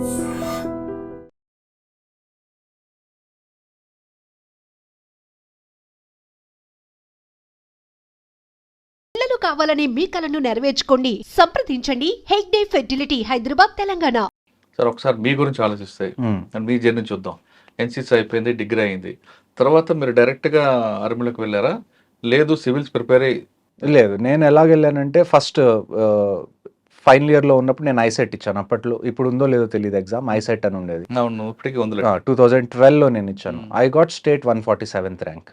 పిల్లలు కావాలని మీ కలను నెరవేర్చుకోండి. సంప్రదించండి. హెగ్డే ఫెర్టిలిటీ హైదరాబాద్ తెలంగాణ. సార్ ఒకసారి మీ గురించి ఆలోచిస్తే. అండ్ మీ జర్నీ చూద్దాం. ఎన్సీసీ అయిపోయింది డిగ్రీ అయింది. తర్వాత మీరు డైరెక్ట్గా ఆర్మీలోకి వెళ్ళారా? లేదు సివిల్స్ ప్రిపేర్ అయ్యి లేదు నేను ఎలాగ వెళ్ళానంటే ఫస్ట్ ఫైనల్ ఇయర్లో ఉన్నప్పుడు నేను ఐసెట్ ఇచ్చాను. అప్పట్లో ఇప్పుడు ఉందో లేదో తెలియదు ఎగ్జామ్. ఐసెట్ అని ఉండేది. అవును ఇప్పటికీ ఉంది టూ థౌజండ్ ట్వెల్వ్లో నేను ఇచ్చాను. I got state one forty seventh rank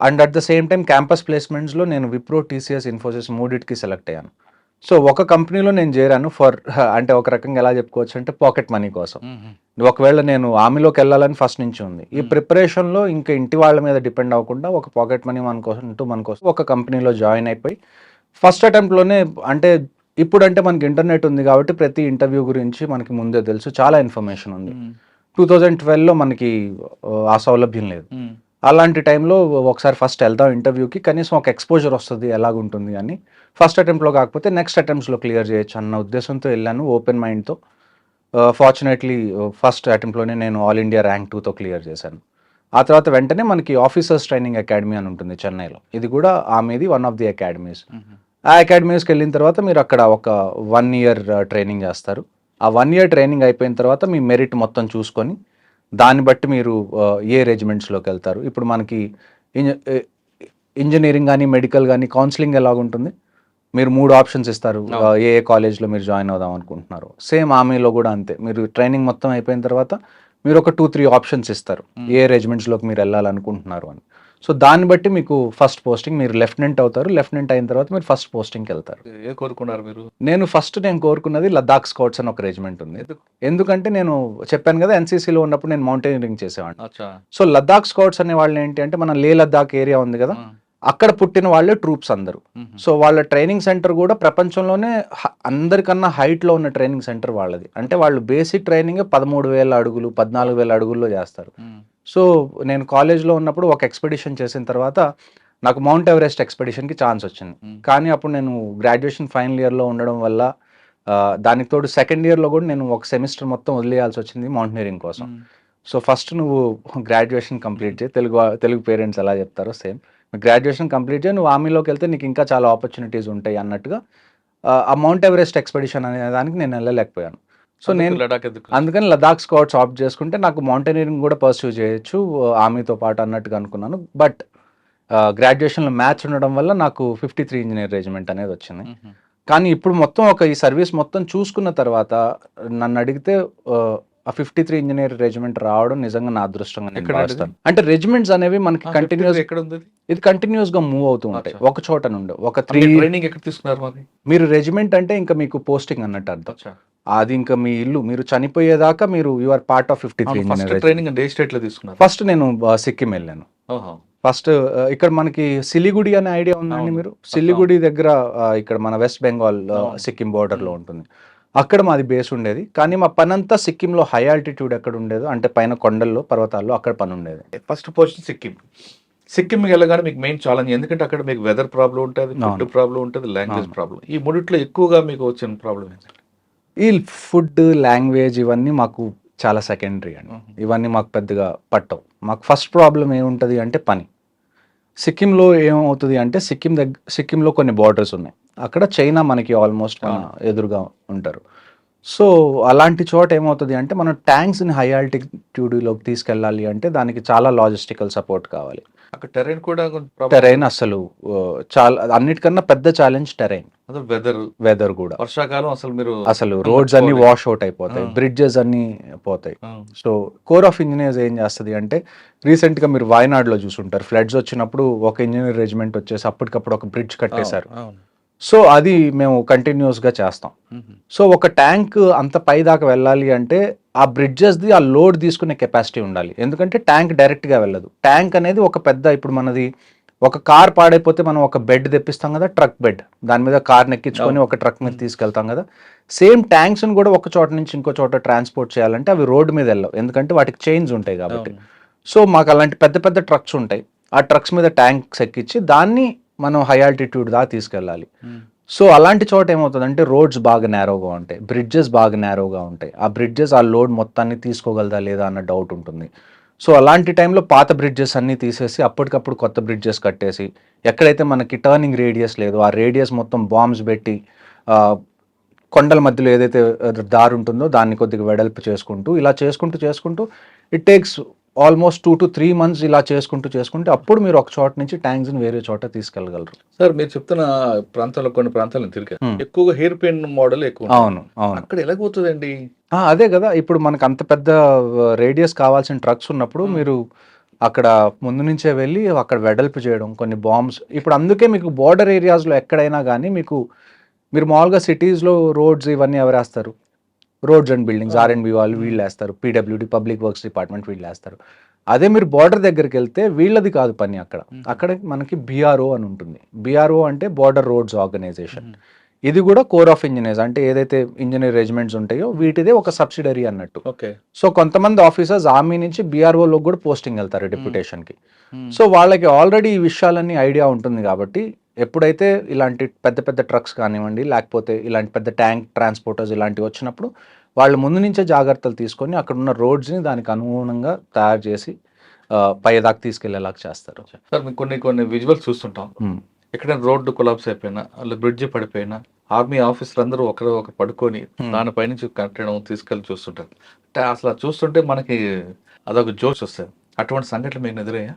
and at the same time campus ప్లేస్మెంట్స్లో నేను విప్రో టీసీఎస్ ఇన్ఫోసిస్ మూడిటికి సెలెక్ట్ అయ్యాను. సో ఒక కంపెనీలో నేను చేరాను ఫర్ అంటే ఒక రకంగా ఎలా చెప్పుకోవచ్చు అంటే పాకెట్ మనీ కోసం. ఒకవేళ నేను ఆర్మీలోకి వెళ్ళాలని ఫస్ట్ నుంచి ఉంది. ఈ. ప్రిపరేషన్లో ఇంకా ఇంటి వాళ్ళ మీద డిపెండ్ అవ్వకుండా ఒక పాకెట్ మనీ మన కోసం అంటూ మన కోసం ఒక కంపెనీలో జాయిన్ అయిపోయి ఫస్ట్ అటెంప్ట్లోనే అంటే ఇప్పుడు అంటే మనకి ఇంటర్నెట్ ఉంది కాబట్టి ప్రతి ఇంటర్వ్యూ గురించి మనకి ముందే తెలుసు. చాలా ఇన్ఫర్మేషన్ ఉంది. టూ థౌజండ్ ట్వెల్వ్లో మనకి ఆ, ఆ సౌలభ్యం లేదు. అలాంటి టైంలో ఒకసారి ఫస్ట్ వెళ్దాం ఇంటర్వ్యూకి కనీసం ఒక ఎక్స్పోజర్ వస్తుంది ఎలాగుంటుంది అని. ఫస్ట్ అటెంప్ట్లో కాకపోతే నెక్స్ట్ అటెంప్ట్స్లో క్లియర్ చేయొచ్చు అన్న ఉద్దేశంతో వెళ్ళాను ఓపెన్ మైండ్తో ఫార్చునేట్లీ ఫస్ట్ అటెంప్ట్లోనే నేను ఆల్ ఇండియా ర్యాంక్ టూతో క్లియర్ చేశాను. ఆ తర్వాత వెంటనే మనకి ఆఫీసర్స్ ట్రైనింగ్ అకాడమీ అని ఉంటుంది చెన్నైలో. ఇది కూడా ఆమెది వన్ ఆఫ్ ది అకాడమీస్ ఆ అకాడమీస్కి వెళ్ళిన తర్వాత మీరు అక్కడ ఒక వన్ ఇయర్ ట్రైనింగ్ చేస్తారు. ఆ వన్ ఇయర్ ట్రైనింగ్ అయిపోయిన తర్వాత మీ మెరిట్ మొత్తం చూసుకొని దాన్ని బట్టి మీరు ఏ రెజిమెంట్స్లోకి వెళ్తారు. ఇప్పుడు మనకి ఇంజనీరింగ్ కానీ మెడికల్ కానీ కౌన్సిలింగ్ ఎలాగుంటుంది? మీరు మూడు ఆప్షన్స్ ఇస్తారు. ఏ ఏ కాలేజ్లో మీరు జాయిన్ అవుదాం అనుకుంటున్నారు. సేమ్ ఆర్మీలో కూడా అంతే. మీరు ట్రైనింగ్ మొత్తం అయిపోయిన తర్వాత మీరు ఒక టూ త్రీ ఆప్షన్స్ ఇస్తారు. ఏ రెజిమెంట్స్లోకి మీరు వెళ్ళాలనుకుంటున్నారు అని. సో దాన్ని బట్టి మీకు ఫస్ట్ పోస్టింగ్ మీరు లెఫ్టినెంట్ అవుతారు లెఫ్టినెంట్ అయిన తర్వాత మీరు ఫస్ట్ పోస్టింగ్కి వెళ్తారు. ఏ కోరుకున్నారు మీరు? నేను ఫస్ట్ నేను కోరుకున్నది లద్దాఖ్ స్కౌట్స్ అని ఒక రెజిమెంట్ ఉంది. ఎందుకు? ఎందుకంటే నేను చెప్పాను కదా ఎన్సీసీలో ఉన్నప్పుడు నేను మౌంటైనరింగ్ చేసేవాడిని. సో లద్దాఖ్ స్కౌట్స్ అనే వాళ్ళు ఏంటి అంటే మన లే లద్దాఖ్ ఏరియా ఉంది కదా అక్కడ పుట్టిన వాళ్ళే ట్రూప్స్ అందరూ. సో వాళ్ళ ట్రైనింగ్ సెంటర్ కూడా ప్రపంచంలోనే అందరికన్నా హైట్లో ఉన్న ట్రైనింగ్ సెంటర్ వాళ్ళది. అంటే వాళ్ళు బేసిక్ ట్రైనింగ్ పదమూడు వేల అడుగులు పద్నాలుగు వేల అడుగుల్లో చేస్తారు. సో నేను కాలేజ్లో ఉన్నప్పుడు ఒక ఎక్స్పెడిషన్ చేసిన తర్వాత నాకు మౌంట్ ఎవరెస్ట్ ఎక్స్పెడిషన్కి ఛాన్స్ వచ్చింది. కానీ అప్పుడు నేను గ్రాడ్యుయేషన్ ఫైనల్ ఇయర్లో ఉండడం వల్ల దానికి తోడు సెకండ్ ఇయర్లో కూడా నేను ఒక సెమిస్టర్ మొత్తం వదిలేయాల్సి వచ్చింది మౌంటైనరింగ్ కోసం. సో ఫస్ట్ నువ్వు గ్రాడ్యుయేషన్ కంప్లీట్ చేయి. తెలుగు తెలుగు పేరెంట్స్ ఎలా చెప్తారో సేమ్. గ్రాడ్యుయేషన్ కంప్లీట్ చేయి. నువ్వు ఆర్మీలోకి వెళ్తే నీకు ఇంకా చాలా ఆపర్చునిటీస్ ఉంటాయి అన్నట్టుగా ఆ మౌంట్ ఎవరెస్ట్ ఎక్స్పెడిషన్ అనే దానికి నేను వెళ్ళలేకపోయాను. సో నేను అందుకని లదాఖ్ స్కౌట్స్ ఆప్ట్ చేసుకుంటే నాకు మౌంటైనరింగ్ కూడా పర్సూ చేయొచ్చు ఆర్మీతో పాటు అన్నట్టుగా అనుకున్నాను. బట్ గ్రాడ్యుయేషన్లో మ్యాచ్ ఉండడం వల్ల నాకు ఫిఫ్టీ త్రీ ఇంజనీర్ రెజిమెంట్ అనేది వచ్చింది. కానీ ఇప్పుడు మొత్తం ఒక ఈ సర్వీస్ మొత్తం చూసుకున్న తర్వాత నన్ను అడిగితే ఆ, ఫిఫ్టీ త్రీ ఇంజనీర్ రెజిమెంట్ రావడం నిజంగా నా అదృష్టంగా నేను భావిస్తాను. అంటే రెజిమెంట్స్ అనేవి మనకి కంటిన్యూస్ ఎక్కడ ఉంది ఇది కంటిన్యూస్గా మూవ్ అవుతూ ఉంటాయి. ఒక చోట నుండి ఒక త్రీ ట్రైనింగ్ ఎక్కడ తీసుకున్నారు మరి? రెజిమెంట్ అంటే ఇంకా మీకు పోస్టింగ్ అన్నట్టు అర్థం. అది ఇంకా మీ ఇల్లు. మీరు చనిపోయేదాకా మీరు you are part of fifty three first training అంటే ఏ స్టేట్లో తీసుకున్నారు? ఫస్ట్ నేను సిక్కిం వెళ్ళాను. ఓహో. ఫస్ట్ ఆ, ఇక్కడ మనకి సిలిగుడి అనే ఐడియా ఉందండి. మీరు? సిలిగుడి దగ్గర ఆ, ఇక్కడ మన వెస్ట్ బెంగాల్. సిక్కిం border లో ఉంటుంది. అక్కడ మాది బేస్ ఉండేది. కానీ మా పని అంతా సిక్కింలో హై ఆల్టిట్యూడ్ ఎక్కడ ఉండేదో అంటే పైన కొండల్లో పర్వతాల్లో అక్కడ పని ఉండేది. First position Sikkim. సిక్కిం వెళ్ళగానే మీకు మెయిన్ ఛాలెంజ్ ఎందుకంటే అక్కడ మీకు వెదర్ ప్రాబ్లం ఉంటుంది ఫుడ్. ప్రాబ్లం ఉంటుంది లాంగ్వేజ్. ప్రాబ్లం ఈ మూడిట్లో ఎక్కువగా మీకు వచ్చిన ప్రాబ్లం ఏంటంటే? ఈ ఫుడ్ లాంగ్వేజ్ ఇవన్నీ మాకు చాలా సెకండరీ అండి. ఇవన్నీ మాకు పెద్దగా పట్టవు. మాకు ఫస్ట్ ప్రాబ్లం ఏముంటుంది అంటే పని. సిక్కింలో ఏమవుతుంది అంటే సిక్కిం దగ్గర సిక్కింలో కొన్ని బార్డర్స్ ఉన్నాయి. అక్కడ చైనా మనకి ఆల్మోస్ట్ ఎదురుగా ఉంటారు. సో అలాంటి చోట ఏమవుతుంది అంటే మనం ట్యాంక్స్ని హై ఆల్టిట్యూడ్లోకి తీసుకెళ్ళాలి అంటే దానికి చాలా లాజిస్టికల్ సపోర్ట్ కావాలి. అక్కడ టెరైన్ కూడా టెరైన్ అసలు చాలా అన్నిటికన్నా పెద్ద ఛాలెంజ్ టెరైన్ వెదర్ వెదర్ కూడా. వర్షాకాలం అసలు మీరు అసలు రోడ్స్ అన్ని. వాష్ అవుట్ అయిపోతాయి. బ్రిడ్జెస్ అన్ని పోతాయి. సో కోర్ ఆఫ్ ఇంజనీర్స్ ఏం చేస్తుంది అంటే రీసెంట్గా మీరు వాయనాడులో చూసుంటారు ఫ్లడ్స్ వచ్చినప్పుడు ఒక ఇంజనీర్ రెజిమెంట్ వచ్చేసి అప్పటికప్పుడు ఒక బ్రిడ్జ్ కట్టేశారు. సో అది మేము కంటిన్యూస్గా చేస్తాం. సో ఒక ట్యాంక్ అంత పై దాకా వెళ్ళాలి అంటే ఆ బ్రిడ్జెస్ది ఆ లోడ్ తీసుకునే కెపాసిటీ ఉండాలి. ఎందుకంటే ట్యాంక్ డైరెక్ట్గా వెళ్ళదు. ట్యాంక్ అనేది ఒక పెద్ద ఇప్పుడు మనది ఒక కార్ పాడైపోతే మనం ఒక బెడ్ తెప్పిస్తాం కదా ట్రక్ బెడ్ దాని మీద కార్ నెక్కించుకొని ఒక ట్రక్ మీద తీసుకెళ్తాం కదా. సేమ్ ట్యాంక్స్ని కూడా ఒక చోట నుంచి ఇంకో చోట ట్రాన్స్పోర్ట్ చేయాలంటే అవి రోడ్డు మీద వెళ్ళవు. ఎందుకంటే వాటికి చైన్స్ ఉంటాయి కాబట్టి. సో మాకు అలాంటి పెద్ద పెద్ద ట్రక్స్ ఉంటాయి. ఆ ట్రక్స్ మీద ట్యాంక్స్ ఎక్కించి దాన్ని మనం హై ఆల్టిట్యూడ్ దాకా తీసుకెళ్ళాలి. మ్మ్. సో అలాంటి చోట ఏమవుతుందంటే రోడ్స్ బాగా నేరోగా ఉంటాయి. బ్రిడ్జెస్ బాగా నేరోగా ఉంటాయి. ఆ బ్రిడ్జెస్ ఆ లోడ్ మొత్తాన్ని తీసుకోగలదా లేదా అన్న డౌట్ ఉంటుంది. సో అలాంటి టైంలో పాత బ్రిడ్జెస్ అన్నీ తీసేసి అప్పటికప్పుడు కొత్త బ్రిడ్జెస్ కట్టేసి ఎక్కడైతే మనకి టర్నింగ్ రేడియస్ లేదు ఆ రేడియస్ మొత్తం బాంబ్స్ పెట్టి కొండల మధ్యలో ఏదైతే దారి ఉంటుందో దాన్ని కొద్దిగా వెడల్పు చేసుకుంటూ ఇలా చేసుకుంటూ చేసుకుంటూ it takes almost two to three months ఇలా చేసుకుంటూ చేసుకుంటే అప్పుడు మీరు ఒక చోట నుంచి ట్యాంక్స్ని వేరే చోట తీసుకెళ్ళగలరు సార్ మీరు చెప్తున్న ప్రాంతాల్లో కొన్ని ప్రాంతాలను తిరిగారు. ఎక్కువగా హెయిర్ పెయిన్ మోడల్ ఎక్కువ. అవును అవును అక్కడ ఎలాగవుతుందండి అదే కదా ఇప్పుడు మనకు అంత పెద్ద రేడియస్ కావాల్సిన ట్రక్స్ ఉన్నప్పుడు. మీరు అక్కడ ముందు నుంచే వెళ్ళి అక్కడ వెడల్పు చేయడం కొన్ని బాంబ్స్ ఇప్పుడు అందుకే మీకు బార్డర్ ఏరియాస్లో ఎక్కడైనా కానీ మీకు మీరు మామూలుగా సిటీస్లో రోడ్స్ ఇవన్నీ ఎవరు వేస్తారు roads and buildings. R and B వాళ్ళు వీళ్ళు వేస్తారు పీడబ్ల్యూడి పబ్లిక్ వర్క్స్ డిపార్ట్మెంట్ వీళ్ళు వేస్తారు అదే మీరు బార్డర్ దగ్గరికి వెళ్తే వీళ్ళది కాదు పని అక్కడ. అక్కడ మనకి బీఆర్ఓ అని ఉంటుంది. బీఆర్ఓ అంటే బార్డర్ రోడ్స్ ఆర్గనైజేషన్. ఇది కూడా కోర్ ఆఫ్ ఇంజనీర్స్ అంటే ఏదైతే ఇంజనీర్ రెజిమెంట్స్ ఉంటాయో వీటిదే ఒక సబ్సిడరీ అన్నట్టు. ఓకే. సో కొంతమంది ఆఫీసర్స్ ఆర్మీ నుంచి బీఆర్ఓలో కూడా పోస్టింగ్ వెళ్తారు డిప్యుటేషన్కి. సో వాళ్ళకి ఆల్రెడీ ఈ విషయాలన్నీ ఐడియా ఉంటుంది కాబట్టి ఎప్పుడైతే ఇలాంటి పెద్ద పెద్ద ట్రక్స్ కానివ్వండి లేకపోతే ఇలాంటి పెద్ద ట్యాంక్ ట్రాన్స్పోర్టర్స్ ఇలాంటివి వచ్చినప్పుడు వాళ్ళు ముందు నుంచే జాగ్రత్తలు తీసుకొని అక్కడ ఉన్న రోడ్స్ని దానికి అనుగుణంగా తయారు చేసి ఆ, పై దాకా తీసుకెళ్ళేలాగా చేస్తారు సార్ మీకు కొన్ని కొన్ని విజువల్స్ చూస్తుంటాం. ఎక్కడైనా రోడ్డు కొలాప్స్ అయిపోయినా అలా బ్రిడ్జ్ పడిపోయినా ఆర్మీ ఆఫీసర్లు అందరూ ఒకరు ఒక పడుకొని Hmm. దానిపై నుంచి కట్టడం తీసుకెళ్ళి చూస్తుంటారు అంటే అసలు చూస్తుంటే మనకి అదొక జోష్ వస్తుంది అటువంటి సంఘటనలు మీకు ఎదురయ్యా?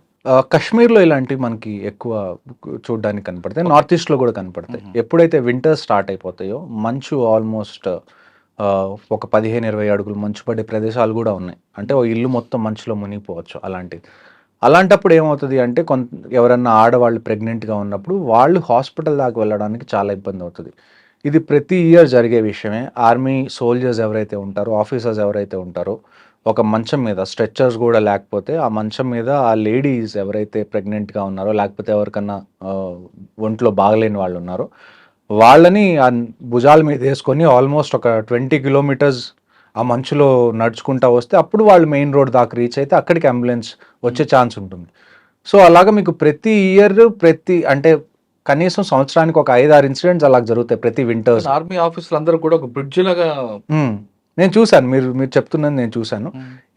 కాశ్మీర్లో ఇలాంటివి మనకి ఎక్కువ చూడడానికి కనపడతాయి. నార్త్ ఈస్ట్లో కూడా కనపడతాయి. ఎప్పుడైతే వింటర్ స్టార్ట్ అయిపోతాయో మంచు ఆల్మోస్ట్ ఒక పదిహేను ఇరవై అడుగులు మంచు పడే ప్రదేశాలు కూడా ఉన్నాయి. అంటే ఓ ఇల్లు మొత్తం మంచులో మునిగిపోవచ్చు అలాంటిది. అలాంటప్పుడు ఏమవుతుంది అంటే కొంత ఎవరన్నా ఆడవాళ్ళు ప్రెగ్నెంట్గా ఉన్నప్పుడు వాళ్ళు హాస్పిటల్ దాకా వెళ్ళడానికి చాలా ఇబ్బంది అవుతుంది. ఇది ప్రతి ఇయర్ జరిగే విషయమే. ఆర్మీ సోల్జర్స్ ఎవరైతే ఉంటారో ఆఫీసర్స్ ఎవరైతే ఉంటారో ఒక మంచం మీద స్ట్రెచ్చర్స్ కూడా లేకపోతే ఆ మంచం మీద ఆ లేడీస్ ఎవరైతే ప్రెగ్నెంట్గా ఉన్నారో లేకపోతే ఎవరికన్నా ఒంట్లో బాగలేని వాళ్ళు ఉన్నారో వాళ్ళని ఆ భుజాల మీద వేసుకొని ఆల్మోస్ట్ ఒక ట్వంటీ కిలోమీటర్స్ ఆ మంచులో నడుచుకుంటా వస్తే అప్పుడు వాళ్ళు మెయిన్ రోడ్ దాకా రీచ్ అయితే అక్కడికి అంబులెన్స్ వచ్చే ఛాన్స్ ఉంటుంది. సో అలాగా మీకు ప్రతి ఇయర్ ప్రతి అంటే కనీసం సంవత్సరానికి ఒక ఐదు ఆరు ఇన్సిడెంట్స్ అలా జరుగుతాయి ప్రతి వింటర్స్ ఆర్మీ ఆఫీసర్లు అందరూ కూడా ఒక బ్రిడ్జ్ లాగా నేను చూశాను మీరు మీరు చెప్తున్నది నేను చూశాను.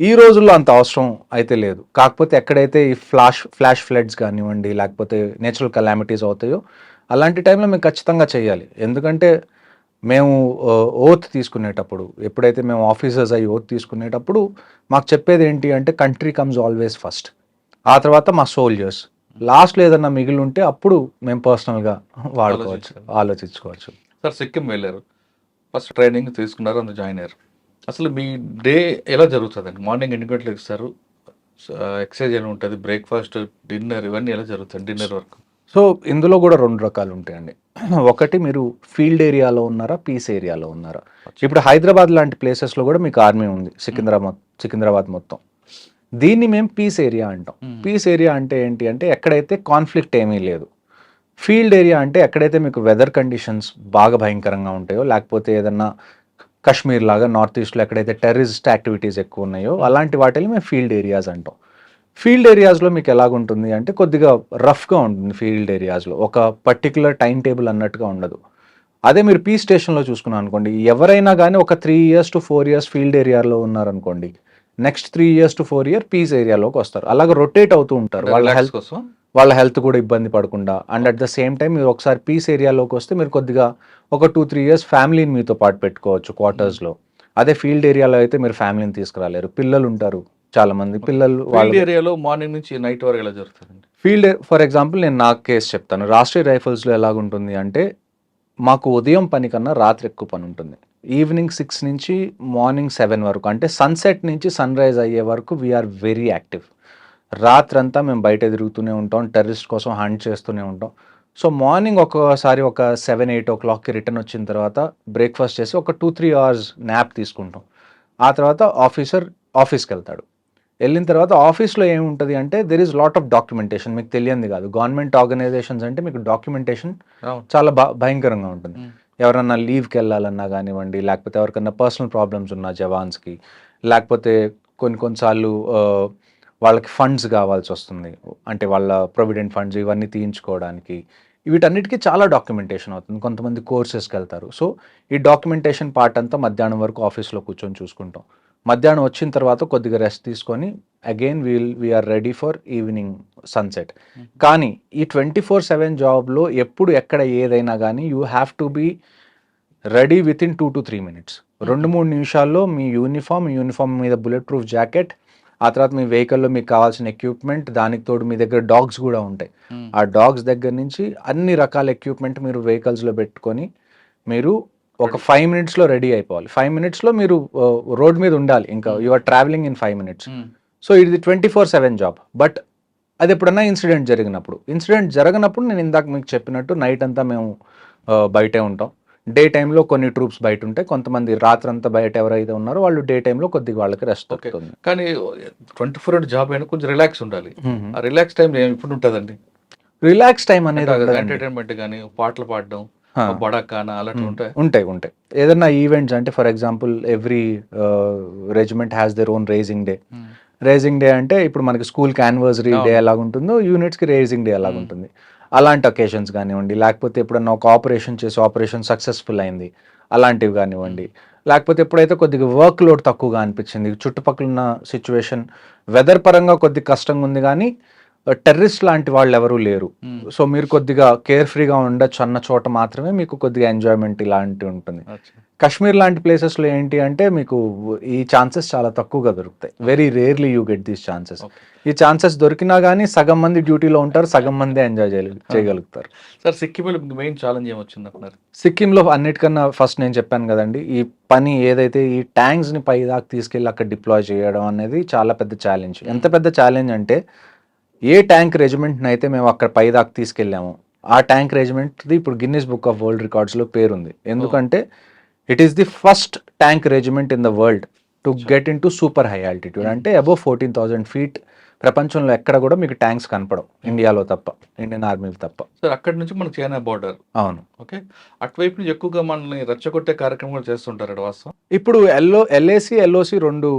ఈ రోజుల్లో అంత అవసరం అయితే లేదు. కాకపోతే ఎక్కడైతే ఈ ఫ్లాష్ ఫ్లాష్ ఫ్లడ్స్ కానివ్వండి లేకపోతే నేచురల్ కలామిటీస్ అవుతాయో అలాంటి టైంలో మేము ఖచ్చితంగా చేయాలి. ఎందుకంటే మేము ఓత్ తీసుకునేటప్పుడు ఎప్పుడైతే మేము ఆఫీసర్స్ అయ్యి ఓత్ తీసుకునేటప్పుడు మాకు చెప్పేది ఏంటి అంటే కంట్రీ కమ్స్ ఆల్వేస్ ఫస్ట్ ఆ తర్వాత మా సోల్జర్స్ లాస్ట్లో ఏదన్నా మిగిలి ఉంటే అప్పుడు మేము పర్సనల్గా వాడుకోవచ్చు. ఆలోచించుకోవచ్చు. సార్ సిక్కిం వెళ్ళారు. ఫస్ట్ ట్రైనింగ్ తీసుకున్నారు అందులో జాయిన్ అయ్యారు. అసలు మీ డే ఎలా జరుగుతుందండి? మార్నింగ్ ఎన్ని గంటలకు ఇస్తారు ఎక్సర్సైజ్ ఎలా ఉంటుంది? బ్రేక్ఫాస్ట్ డిన్నర్ ఇవన్నీ ఎలా జరుగుతుంది డిన్నర్ వరకు? సో ఇందులో కూడా రెండు రకాలు ఉంటాయండి. ఒకటి మీరు ఫీల్డ్ ఏరియాలో ఉన్నారా? పీస్ ఏరియాలో ఉన్నారా? ఇప్పుడు హైదరాబాద్ లాంటి ప్లేసెస్లో కూడా మీకు ఆర్మీ ఉంది సికింద్రాబాద్ సికింద్రాబాద్ మొత్తం. దీన్ని మేము పీస్ ఏరియా అంటాం. పీస్ ఏరియా అంటే ఏంటి అంటే ఎక్కడైతే కాన్ఫ్లిక్ట్ ఏమీ లేదు. ఫీల్డ్ ఏరియా అంటే ఎక్కడైతే మీకు వెదర్ కండిషన్స్ బాగా భయంకరంగా ఉంటాయో లేకపోతే ఏదన్నా కాశ్మీర్ లాగా నార్త్ ఈస్ట్లో ఎక్కడైతే టెర్రరిస్ట్ యాక్టివిటీస్ ఎక్కువ ఉన్నాయో అలాంటి వాటిని మేము ఫీల్డ్ ఏరియాస్ అంటాం. ఫీల్డ్ ఏరియాస్లో మీకు ఎలాగుంటుంది అంటే కొద్దిగా రఫ్గా ఉంటుంది ఫీల్డ్ ఏరియాస్లో. ఒక పర్టికులర్ టైం టేబుల్ అన్నట్టుగా ఉండదు. అదే మీరు పీ స్టేషన్లో చూసుకున్నాం అనుకోండి ఎవరైనా కానీ ఒక three years to four years field ఏరియాలో ఉన్నారనుకోండి next three years to four year peace ఏరియాలోకి వస్తారు. అలాగే రొటేట్ అవుతూ ఉంటారు. వాళ్ళ హెల్త్ కోసం? వాళ్ళ హెల్త్ కూడా ఇబ్బంది పడకుండా. And at the same time మీరు ఒకసారి పీస్ ఏరియాలోకి వస్తే మీరు కొద్దిగా ఒక టూ త్రీ ఇయర్స్ ఫ్యామిలీని మీతో పాటు పెట్టుకోవచ్చు క్వార్టర్స్లో. అదే ఫీల్డ్ ఏరియాలో అయితే మీరు ఫ్యామిలీని తీసుకురాలేరు. పిల్లలు ఉంటారు చాలా మంది పిల్లలు వాళ్ళ ఏరియాలో మార్నింగ్ నుంచి నైట్ వరకు ఎలా జరుగుతుందండి? ఫీల్డ్ ఫర్ ఎగ్జాంపుల్ నేను నా కేసు చెప్తాను. రాష్ట్రీయ రైఫల్స్లో ఎలాగుంటుంది అంటే మాకు ఉదయం పని కన్నా రాత్రి ఎక్కువ పని ఉంటుంది. ఈవినింగ్ సిక్స్ నుంచి మార్నింగ్ సెవెన్ వరకు అంటే సన్సెట్ నుంచి సన్ రైజ్ అయ్యే వరకు వీఆర్ వెరీ యాక్టివ్. రాత్రంతా మేము బయట తిరుగుతూనే ఉంటాం టెర్రరిస్ట్ కోసం హంట్ చేస్తూనే ఉంటాం. సో మార్నింగ్ ఒక్కోసారి ఒక సెవెన్ ఎయిట్ ఓ క్లాక్కి రిటర్న్ వచ్చిన తర్వాత బ్రేక్ఫాస్ట్ చేసి ఒక టూ త్రీ అవర్స్ న్యాప్ తీసుకుంటాం. ఆ తర్వాత ఆఫీసర్ ఆఫీస్కి వెళ్తాడు వెళ్ళిన తర్వాత ఆఫీస్లో ఏముంటుంది అంటే there is lot of documentation మీకు తెలియంది కాదు. గవర్నమెంట్ ఆర్గనైజేషన్స్ అంటే మీకు డాక్యుమెంటేషన్ చాలా భయంకరంగా ఉంటుంది. ఎవరన్నా లీవ్కి వెళ్ళాలన్నా కానివ్వండి లేకపోతే ఎవరికన్నా పర్సనల్ ప్రాబ్లమ్స్ ఉన్న జవాన్స్కి లేకపోతే కొన్ని కొన్నిసార్లు వాళ్ళకి ఫండ్స్ కావాల్సి వస్తుంది. అంటే వాళ్ళ ప్రొవిడెంట్ ఫండ్స్ ఇవన్నీ తీయించుకోవడానికి. వీటన్నిటికీ చాలా డాక్యుమెంటేషన్ అవుతుంది. కొంతమంది కోర్సెస్కి వెళ్తారు. సో ఈ డాక్యుమెంటేషన్ పార్ట్ అంతా మధ్యాహ్నం వరకు ఆఫీస్లో కూర్చొని చూసుకుంటాం. మధ్యాహ్నం వచ్చిన తర్వాత కొద్దిగా రెస్ట్ తీసుకొని again we'll we are ready for evening sunset. కానీ ఈ ట్వంటీ ఫోర్ సెవెన్ జాబ్లో ఎప్పుడు ఎక్కడ ఏదైనా కానీ you have to be ready within two to three minutes. రెండు మూడు నిమిషాల్లో మీ యూనిఫామ్ యూనిఫామ్ మీద బుల్లెట్ ప్రూఫ్ జాకెట్ ఆ తర్వాత మీ వెహికల్లో మీకు కావాల్సిన ఎక్విప్మెంట్ దానికి తోడు మీ దగ్గర డాగ్స్ కూడా ఉంటాయి. ఆ డాగ్స్ దగ్గర నుంచి అన్ని రకాల ఎక్విప్మెంట్ మీరు వెహికల్స్లో పెట్టుకొని మీరు ఒక ఫైవ్ మినిట్స్లో రెడీ అయిపోవాలి. ఫైవ్ మినిట్స్లో మీరు రోడ్ మీద ఉండాలి. ఇంకా you are travelling in five minutes so ఇది twenty four seven job but అది ఎప్పుడన్నా ఇన్సిడెంట్ జరిగినప్పుడు. ఇన్సిడెంట్ జరగనప్పుడు నేను ఇందాక మీకు చెప్పినట్టు నైట్ అంతా మేము బయటే ఉంటాం. డే టైంలో కొన్ని ట్రూప్స్ బయట ఉంటాయి కొంతమంది రాత్రంతా బయట ఎవరైతే ఉన్నారో వాళ్ళు డే టైంలో కొద్దిగా వాళ్ళకి రెస్ట్ దొరుకుతుంది. కానీ ట్వంటీ ఫోర్ అవర్ జాబ్ అయినా కొంచెం రిలాక్స్ ఉండాలి. ఆ రిలాక్స్ టైం ఎప్పుడు ఉంటుందండి? రిలాక్స్ టైం అనేది. ఎంటర్టైన్మెంట్ కానీ పాటలు పాడడం ఆ. బడాకాన అలాంటివి ఉంటాయి. ఉంటాయి ఉంటాయి. ఏదైనా ఈవెంట్స్ అంటే for example every regiment has their own raising day raising day అంటే ఇప్పుడు మనకి స్కూల్కి యానివర్సరీ డే అవును. ఎలాగ ఉంటుందో యూనిట్స్కి రేజింగ్ డే ఎలాగ Hmm. ఉంటుంది అలాంటి ఒకేషన్స్ కానివ్వండి లేకపోతే ఎప్పుడన్నా ఒక ఆపరేషన్ చేసి ఆపరేషన్ సక్సెస్ఫుల్ అయింది అలాంటివి కానివ్వండి. లేకపోతే ఎప్పుడైతే కొద్దిగా వర్క్ లోడ్ తక్కువగా అనిపించింది చుట్టుపక్కల ఉన్న సిచ్యువేషన్ వెదర్ పరంగా కొద్దిగా కష్టంగా ఉంది కానీ టెర్రరిస్ట్ లాంటి వాళ్ళు ఎవరూ లేరు. సో మీరు కొద్దిగా కేర్ ఫ్రీగా ఉండొచ్చు అన్న చోట మాత్రమే మీకు కొద్దిగా ఎంజాయ్మెంట్ ఇలాంటివి ఉంటుంది. కాశ్మీర్ లాంటి ప్లేసెస్లో ఏంటి అంటే మీకు ఈ ఛాన్సెస్ చాలా తక్కువగా దొరుకుతాయి. Very rarely you get these chances ఈ ఛాన్సెస్ దొరికినా కానీ సగం మంది డ్యూటీలో ఉంటారు సగం మంది ఎంజాయ్ చేయగలుగుతారు. సార్ సిక్కింలో మెయిన్ ఛాలెంజ్ ఏమొచ్చింది అంటున్నారు? సిక్కింలో అన్నిటికన్నా ఫస్ట్ నేను చెప్పాను కదండి ఈ పని ఏదైతే ఈ ట్యాంక్స్ని పై దాకా తీసుకెళ్ళి అక్కడ డిప్లాయ్ చేయడం అనేది చాలా పెద్ద ఛాలెంజ్ ఎంత పెద్ద ఛాలెంజ్ అంటే ఏ ట్యాంక్ రెజిమెంట్ని అయితే మేము అక్కడ పై దాకా తీసుకెళ్ళాము ఆ ట్యాంక్ రెజిమెంట్ది ఇప్పుడు గిన్నెస్ బుక్ ఆఫ్ వరల్డ్ రికార్డ్స్లో పేరుంది. ఎందుకంటే it is the first tank regiment in the world to get into super high altitude అంటే అబౌవ్ ఫోర్టీన్ థౌజండ్ ఫీట్ ప్రపంచంలో ఎక్కడ కూడా మీకు ట్యాంక్స్ కనపడవు. ఇండియాలో తప్ప ఇండియన్ ఆర్మీలో తప్ప. సార్ అక్కడి నుంచి మనకి చైనా బార్డర్. అవును. ఓకే? అటువైపు నుంచి ఎక్కువగా మనల్ని రెచ్చగొట్టే కార్యక్రమం కూడా చేస్తుంటారు వాస్తవం? ఇప్పుడు ఎల్ఓ ఎల్ఏసి ఎల్ఓసి రెండు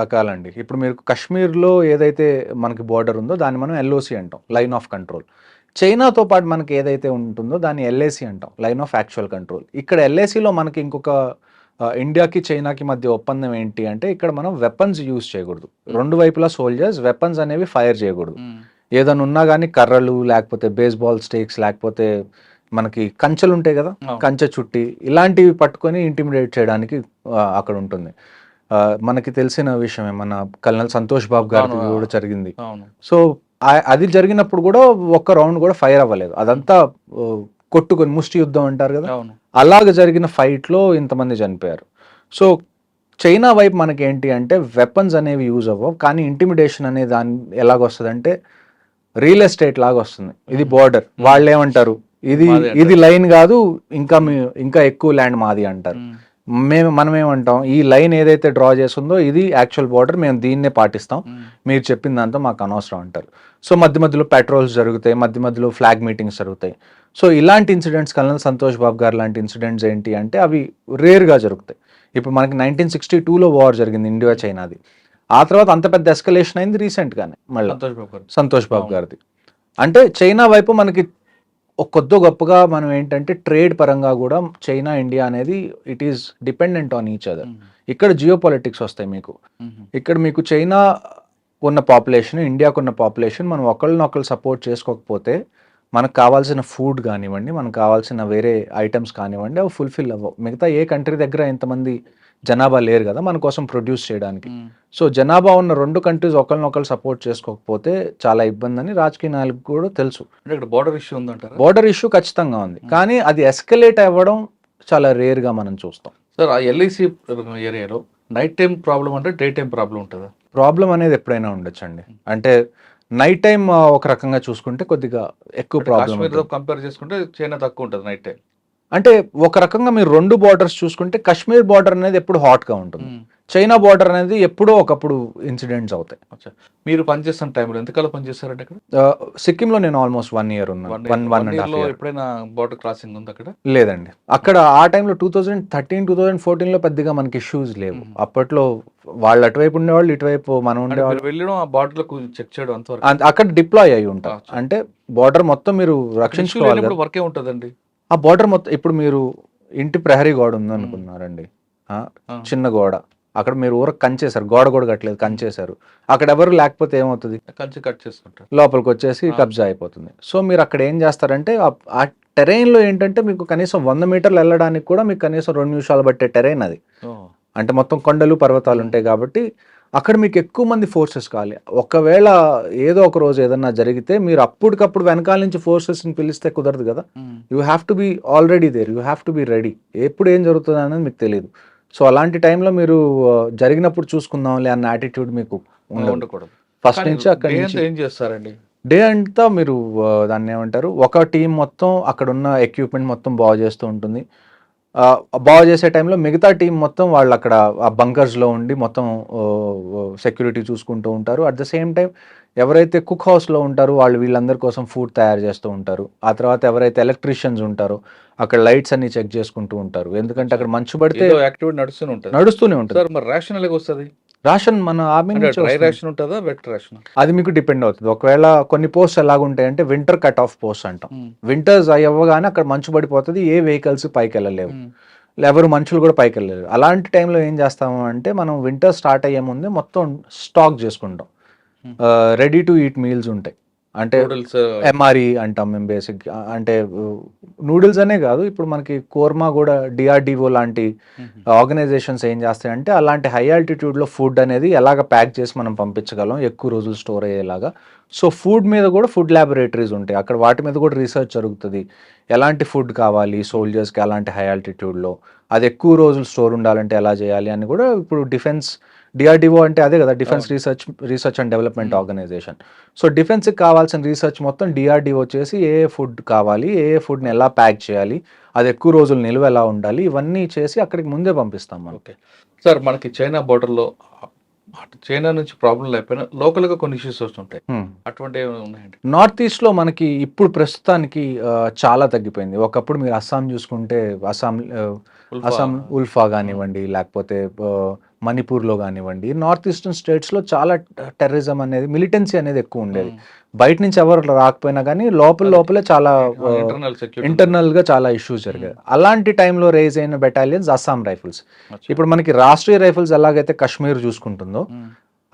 రకాలండి. ఇప్పుడు మీరు కశ్మీర్లో ఏదైతే మనకి బార్డర్ ఉందో దాన్ని మనం ఎల్ఓసి అంటాం లైన్ ఆఫ్ కంట్రోల్. చైనాతో పాటు మనకి ఏదైతే ఉంటుందో దాన్ని ఎల్ఏసి అంటాం లైన్ ఆఫ్ యాక్చువల్ కంట్రోల్. ఇక్కడ ఎల్ఏసిలో మనకి ఇంకొక ఇండియాకి చైనాకి మధ్య ఒప్పందం ఏంటి అంటే ఇక్కడ మనం వెపన్స్ యూజ్ చేయకూడదు. రెండు వైపులా సోల్జర్స్ వెపన్స్ అనేవి ఫైర్ చేయకూడదు. ఏదైనా ఉన్నా కానీ కర్రలు లేకపోతే బేస్బాల్ స్టేక్స్ లేకపోతే మనకి కంచెలు ఉంటాయి కదా. కంచె చుట్టి ఇలాంటివి పట్టుకొని ఇంటిమిడేట్ చేయడానికి అక్కడ ఉంటుంది. మనకి తెలిసిన విషయమే మన కల్నల్ సంతోష్ బాబు గారికి అవును. కూడా జరిగింది. సో అది జరిగినప్పుడు కూడా ఒక్క రౌండ్ కూడా ఫైర్ అవ్వలేదు. అదంతా కొట్టుకొని ముష్టి యుద్ధం అంటారు కదా అలాగ జరిగిన ఫైట్లో ఇంతమంది చనిపోయారు. సో చైనా వైపు మనకి ఏంటి అంటే వెపన్స్ అనేవి యూజ్ అవ్వవు. కానీ ఇంటిమిడేషన్ అనే దాని ఎలాగొస్తుంది అంటే రియల్ ఎస్టేట్ లాగా వస్తుంది ఇది బార్డర్. వాళ్ళు ఏమంటారు ఇది. ఇది లైన్ కాదు ఇంకా మీ ఇంకా ఎక్కువ ల్యాండ్ మాది అంటారు. మేము. మనం ఏమంటాం ఈ లైన్ ఏదైతే డ్రా చేస్తుందో ఇది యాక్చువల్ బార్డర్ మేము దీన్నే పాటిస్తాం. మీరు చెప్పిన దాంతో మాకు అనవసరం అంటారు. సో మధ్య మధ్యలో పెట్రోల్స్ జరుగుతాయి మధ్య మధ్యలో ఫ్లాగ్ మీటింగ్స్ జరుగుతాయి. సో ఇలాంటి ఇన్సిడెంట్స్ కల్నల్ సంతోష్ బాబు గారు లాంటి ఇన్సిడెంట్స్ ఏంటి అంటే అవి రేర్గా జరుగుతాయి. ఇప్పుడు మనకి నైన్టీన్ సిక్స్టీ టూలో వార్ జరిగింది ఇండియా చైనాది. ఆ తర్వాత అంత పెద్ద ఎస్కలేషన్ అయింది రీసెంట్గానే మళ్ళీ. సంతోష్ బాబు గారు సంతోష్ బాబు అవును. గారిది. అంటే చైనా వైపు మనకి కొద్ది గొప్పగా మనం ఏంటంటే ట్రేడ్ పరంగా కూడా చైనా ఇండియా అనేది it is dependent on each other ఇక్కడ జియో పాలిటిక్స్ వస్తాయి మీకు. ఇక్కడ మీకు చైనా ఉన్న పాపులేషన్ ఇండియాకు ఉన్న పాపులేషన్ మనం ఒకళ్ళనొకళ్ళు సపోర్ట్ చేసుకోకపోతే మనకు కావాల్సిన ఫుడ్ కానివ్వండి మనకు కావాల్సిన వేరే ఐటమ్స్ కానివ్వండి అవి ఫుల్ఫిల్ అవ్వవు. మిగతా ఏ కంట్రీ దగ్గర ఇంతమంది జనాభా లేరు కదా మన కోసం ప్రొడ్యూస్ చేయడానికి. సో జనాభా ఉన్న రెండు కంట్రీస్ ఒకరినొకరు సపోర్ట్ చేసుకోకపోతే చాలా ఇబ్బంది అని రాజకీయ నాయకులకు కూడా తెలుసు. బార్డర్ ఇష్యూ ఉందంటారా? బోర్డర్ ఇష్యూ ఖచ్చితంగా ఉంది. కానీ అది ఎస్కలేట్ అవ్వడం చాలా రేర్గా మనం చూస్తాం. సార్ ఆ ఎల్ఐసి ఏరియాలో నైట్ టైం ప్రాబ్లం అంటే డే టైం ప్రాబ్లం ఉంటుందా? ప్రాబ్లం అనేది ఎప్పుడైనా ఉండొచ్చండి. అంటే నైట్ టైం ఒక రకంగా చూసుకుంటే కొద్దిగా ఎక్కువ ప్రాబ్లం కాశ్మీర్ కంపేర్ చేసుకుంటే చైనా తక్కువ ఉంటుంది నైట్ టైం అంటే ఒక రకంగా మీరు రెండు బార్డర్స్ చూసుకుంటే కాశ్మీర్ బార్డర్ అనేది ఎప్పుడు హాట్గా ఉంటుంది. చైనా బార్డర్ అనేది ఎప్పుడో ఒకప్పుడు ఇన్సిడెంట్స్ అవుతాయి. మీరు పనిచేస్తున్న టైంలో ఎంతకాలం పనిచేస్తారండి అక్కడ? సిక్కింలో నేను ఆల్మోస్ట్ వన్ ఇయర్ ఉన్నాను వన్ వన్ అండ్ హాఫ్ ఎప్పుడైనా బార్డర్ క్రాసింగ్ ఉంది అక్కడ? లేదండి. అక్కడ ఆ టైంలో two thousand thirteen two thousand ఫోర్టీన్లో పెద్దగా మనకి ఇష్యూస్ లేవు. అప్పట్లో వాళ్ళు అటువైపు ఉండేవాళ్ళు ఇటువైపు మనం ఉండేవాళ్ళు. వెళ్ళడం ఆ బార్డర్లో చెక్ చేయడం అంతవరకు. అంత- అక్కడ డిప్లాయ్ అయి ఉంటారు అచ్చా. అంటే బార్డర్ మొత్తం మీరు రక్షించుకోవాలి. వర్కే ఉంటుందండి? ఆ బార్డర్ మొత్తం ఇప్పుడు మీరు ఇంటి ప్రహరీ గోడ ఉంది అనుకున్నారండి ఆ, ఆ. చిన్న గోడ. అక్కడ మీరు ఊరకు కంచేశారు గోడ కూడా కట్టలేదు కంచేశారు. అక్కడ ఎవరు లేకపోతే ఏమవుతుంది? కంచి కట్ చేసుకుంటారు. లోపలికి వచ్చేసి. కబ్జా అయిపోతుంది. సో మీరు అక్కడ ఏం చేస్తారంటే ఆ- టెరైన్లో ఏంటంటే మీకు కనీసం వంద మీటర్లు వెళ్ళడానికి కూడా మీకు కనీసం రెండు నిమిషాలు పట్టే టెరైన్ అది. అంటే మొత్తం కొండలు పర్వతాలు ఉంటాయి కాబట్టి అక్కడ మీకు ఎక్కువ మంది ఫోర్సెస్ కావాలి. ఒకవేళ ఏదో ఒక రోజు ఏదన్నా జరిగితే మీరు అప్పటికప్పుడు వెనకాల నుంచి ఫోర్సెస్ని పిలిస్తే కుదరదు కదా. You have to be already there you have to be ready. ఎప్పుడు ఏం జరుగుతుంది అనేది మీకు తెలియదు సో అలాంటి టైంలో మీరు జరిగినప్పుడు చూసుకుందాంలే అన్న యాటిట్యూడ్ మీకు ఉండకూడదు. ఫస్ట్ నుంచి అక్కడి ఏం చేస్తారండి? డే అంతా మీరు దాన్ని ఏమంటారు ఒక టీం మొత్తం అక్కడ ఉన్న ఎక్విప్మెంట్ మొత్తం బాగు చేస్తూ ఉంటుంది. బాగు చేసే టైంలో మిగతా టీం మొత్తం వాళ్ళు అక్కడ ఆ బంకర్స్లో ఉండి మొత్తం సెక్యూరిటీ చూసుకుంటూ ఉంటారు. అట్ ద సేమ్ టైం ఎవరైతే కుక్ హౌస్లో ఉంటారో వాళ్ళు వీళ్ళందరి కోసం ఫుడ్ తయారు చేస్తూ ఉంటారు. ఆ తర్వాత ఎవరైతే ఎలక్ట్రీషియన్స్ ఉంటారో అక్కడ లైట్స్ అన్ని చెక్ చేసుకుంటూ ఉంటారు. ఎందుకంటే అక్కడ మంచు పడితే యాక్టివిటీ నడుస్తూనే ఉంటుంది. నడుస్తూనే ఉంటుంది. సార్ మరి రేషన్ ఎలాగ వస్తుంది? రాషన్ మన ఆర్మీ వస్తుంది. రేషన్ ఉంటుందా వెట్ రేషన్ అది మీకు డిపెండ్ అవుతుంది. ఒకవేళ కొన్ని పోస్ట్ ఎలాగుంటాయంటే వింటర్ కట్ ఆఫ్ పోస్ట్ అంటాం. వింటర్స్ అవ్వగానే అక్కడ మంచు పడిపోతుంది ఏ వెహికల్స్ పైకి వెళ్ళలేవు ఎవరు మనుషులు కూడా పైకి వెళ్ళలేరు అలాంటి టైంలో ఏం చేస్తాము అంటే మనం వింటర్ స్టార్ట్ అయ్యే ముందే మొత్తం స్టాక్ చేసుకుంటాం. రెడీ టు ఈట్ మీల్స్ ఉంటాయి. అంటే ఎంఆర్ఈ అంటాం మేము బేసిక్ అంటే నూడిల్స్ అనే కాదు. ఇప్పుడు మనకి కోర్మా కూడా డిఆర్డిఓ లాంటి ఆర్గనైజేషన్స్ ఏం చేస్తాయంటే అలాంటి హై ఆల్టిట్యూడ్లో ఫుడ్ అనేది ఎలాగ ప్యాక్ చేసి మనం పంపించగలం ఎక్కువ రోజులు స్టోర్ అయ్యేలాగా. సో ఫుడ్ మీద కూడా ఫుడ్ ల్యాబొరేటరీస్ ఉంటాయి. అక్కడ వాటి మీద కూడా రీసెర్చ్ జరుగుతుంది. ఎలాంటి ఫుడ్ కావాలి సోల్జర్స్కి అలాంటి హై ఆల్టిట్యూడ్లో అది ఎక్కువ రోజులు స్టోర్ ఉండాలంటే ఎలా చేయాలి అని కూడా ఇప్పుడు డిఫెన్స్ డిఆర్డిఓ అంటే అదే కదా defence. Research research and development Hmm. Organisation so డిఫెన్స్కి కావాల్సిన రీసెర్చ్ మొత్తం డిఆర్డిఓ చేసి ఏ ఫుడ్ కావాలి ఏ ఫుడ్ని ఎలా ప్యాక్ చేయాలి అది ఎక్కువ రోజులు నిల్వ ఎలా ఉండాలి ఇవన్నీ చేసి అక్కడికి ముందే పంపిస్తాం మనం ఓకే సార్ మనకి చైనా border లో అటు చైనా నుంచి ప్రాబ్లం లేకపోయినా local గా కొన్ని ఇష్యూస్ వస్తుంటాయి Hmm. అటువంటి ఉన్నాయండి నార్త్ ఈస్ట్లో మనకి ఇప్పుడు ప్రస్తుతానికి చాలా తగ్గిపోయింది ఒకప్పుడు మీరు అస్సాం చూసుకుంటే అస్సాం. అస్సాం ఉల్ఫా కానివ్వండి లేకపోతే మణిపూర్లో కానివ్వండి నార్త్ ఈస్టర్న్ స్టేట్స్లో చాలా టెర్రరిజం అనేది మిలిటెన్సీ అనేది ఎక్కువ ఉండేది. బయట నుంచి ఎవరు రాకపోయినా కానీ లోపల. లోపలే చాలా ఇంటర్నల్ సెక్యూరిటీ ఇంటర్నల్గా చాలా ఇష్యూస్ జరిగాయి. అలాంటి టైంలో రేజ్ అయిన బెటాలియన్స్ అస్సాం రైఫిల్స్ ఇప్పుడు మనకి రాష్ట్రీయ రైఫిల్స్ ఎలాగైతే కశ్మీర్ చూసుకుంటుందో